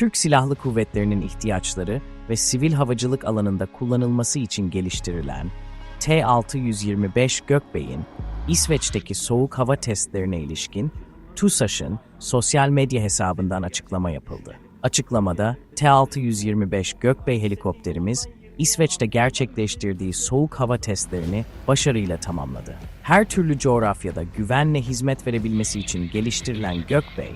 Türk Silahlı Kuvvetleri'nin ihtiyaçları ve sivil havacılık alanında kullanılması için geliştirilen T-625 Gökbey'in İsveç'teki soğuk hava testlerine ilişkin TUSAŞ'ın sosyal medya hesabından açıklama yapıldı. Açıklamada T-625 Gökbey helikopterimiz İsveç'te gerçekleştirdiği soğuk hava testlerini başarıyla tamamladı. Her türlü coğrafyada güvenle hizmet verebilmesi için geliştirilen Gökbey,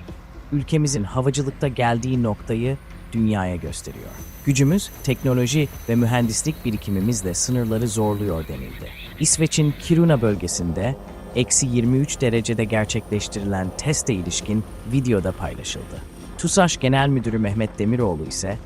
ülkemizin havacılıkta geldiği noktayı dünyaya gösteriyor. Gücümüz, teknoloji ve mühendislik birikimimizle sınırları zorluyor denildi. İsveç'in Kiruna bölgesinde eksi 23 derecede gerçekleştirilen teste ilişkin videoda paylaşıldı. TUSAŞ Genel Müdürü Mehmet Demiroğlu ise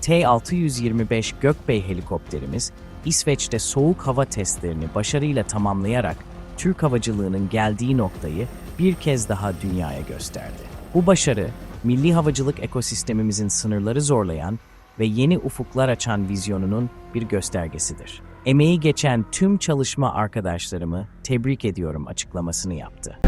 T-625 Gökbey helikopterimiz İsveç'te soğuk hava testlerini başarıyla tamamlayarak Türk havacılığının geldiği noktayı bir kez daha dünyaya gösterdi. Bu başarı, milli havacılık ekosistemimizin sınırları zorlayan ve yeni ufuklar açan vizyonunun bir göstergesidir. Emeği geçen tüm çalışma arkadaşlarımı tebrik ediyorum açıklamasını yaptı.